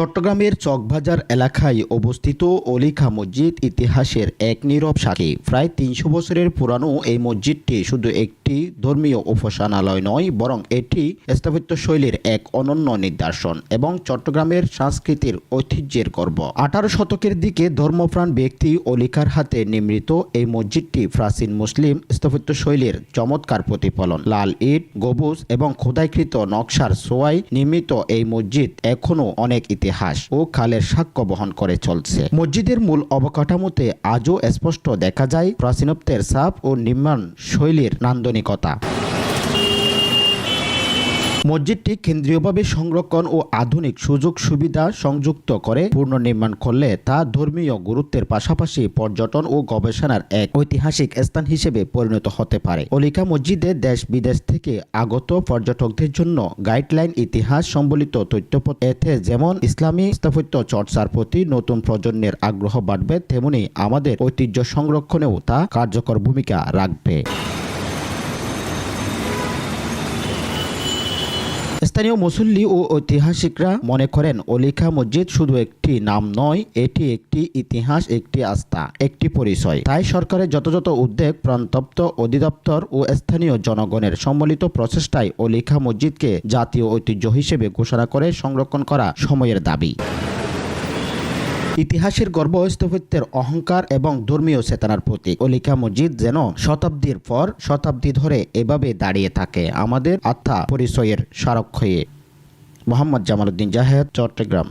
চট্টগ্রামের চকবাজার এলাকায় অবস্থিত অলিখা মসজিদ ইতিহাসের এক নীরব সাক্ষী। প্রায় তিনশো বছরের পুরানো এই মসজিদটি শুধু একটি ধর্মীয় উপাসনালয় নয়, বরং এটি স্থাপত্য শৈলীর এক অনন্য নিদর্শন এবং চট্টগ্রামের সংস্কৃতির ঐতিহ্যের গর্ব। আঠারো শতকের দিকে ধর্মপ্রাণ ব্যক্তি অলিকার হাতে নির্মিত এই মসজিদটি প্রাচীন মুসলিম স্থাপত্য শৈলীর চমৎকার প্রতিফলন। লাল ইট গবুজ এবং খোদাইকৃত নকশার সোয়াই নির্মিত এই মসজিদ এখনও অনেক ইতিহাস ও কালের সাক্ষ্য বহন করে চলছে। মসজিদের মূল অবকাঠামোতে আজও স্পষ্ট দেখা যায় প্রাচীনত্বের সাপ ও নির্মাণ শৈলীর নান্দনিকতা। মসজিদটি কেন্দ্রীয়ভাবে সংরক্ষণ ও আধুনিক সুযোগ সুবিধা সংযুক্ত করে। পুনর্নির্মাণ করলে তা ধর্মীয় গুরুত্বের পাশাপাশি পর্যটন ও গবেষণার এক ঐতিহাসিক স্থান হিসেবে পরিণত হতে পারে। অলিকা মসজিদে দেশ বিদেশ থেকে আগত পর্যটকদের জন্য গাইডলাইন, ইতিহাস সম্বলিত তথ্যপত্র, এতে যেমন ইসলামী স্থাপত্য চর্চার প্রতি নতুন প্রজন্মের আগ্রহ বাড়বে, তেমনি আমাদের ঐতিহ্য সংরক্ষণেও তা কার্যকর ভূমিকা রাখবে। স্থানীয় মুসল্লি ও ঐতিহাসিকরা মনে করেন অলিখা মসজিদ শুধু একটি নাম নয়, এটি একটি ইতিহাস, একটি আস্থা, একটি পরিচয়। তাই সরকারের যথাযথ উদ্বেগ প্রান্তপ্ত অধিদপ্তর ও স্থানীয় জনগণের সম্মিলিত প্রচেষ্টায় অলিখা মসজিদকে জাতীয় ঐতিহ্য হিসেবে ঘোষণা করে সংরক্ষণ করা সময়ের দাবি। ইতিহাসের গর্ব স্থাপত্যের অহংকার এবং ধর্মীয় চেতনার প্রতীক। অলিকা মসজিদ যেন শতাব্দীর পর শতাব্দী ধরে এভাবে দাঁড়িয়ে থাকে। আমাদের আত্মা পরিচয়ের স্মারক হয়ে। মোহাম্মদ জামালউদ্দিন জাহেদ, চট্টগ্রাম।